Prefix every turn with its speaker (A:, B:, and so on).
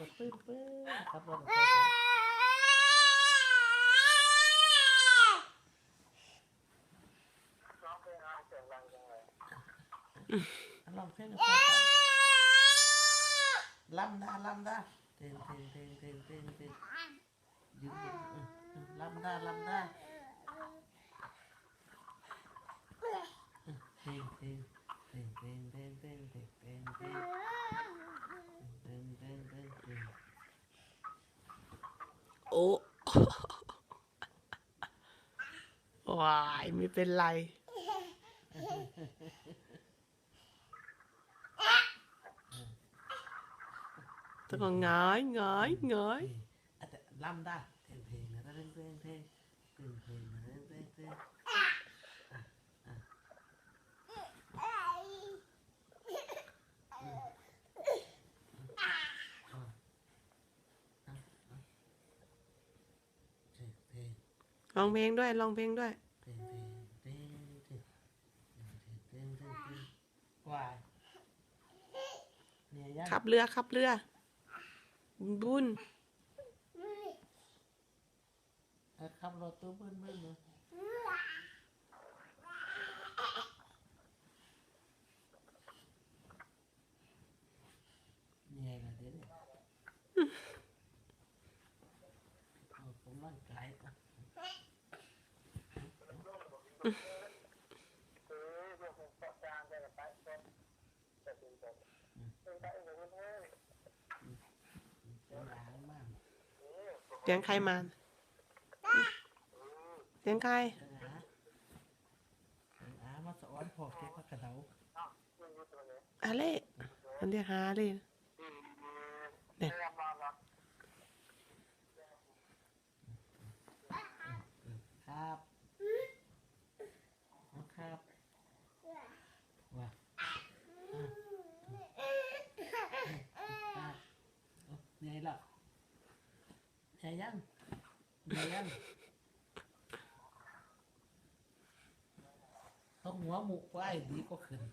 A: รปื้นปื้นครับลองเพลงก่อนลำได้ลำได้เต้นเต้นเต้นเต้นเต้นเต้นยืดลำได้ลำได้เต้นเต้นเต้นเต้นเต้นเต้นเต้น
B: โอ้วายไม่เป็นไร ต้องหงายหงายหงาย
A: ลำได้เพลงเพลงนะเพลงเพลงเพลงเพลงเพลงเพลง
B: ร้องเพลงด้วยร้องเพลงด้วยขับเรือขับเรือ บุญ
A: ขับรถตู้บึ้บึ้นเนานเด็กออกกำลังกายก่ เป็นหลานมาก
B: เสียงใครมาเสียงใคร
A: เป็นหาเป็นหามาสอนพอเก็บผักกระเดา
B: อาเล่มันเรียกหาเลยเนี่ย
A: Vậy đó. Vậy đó. Không quá mụ quá gì có khỉnh.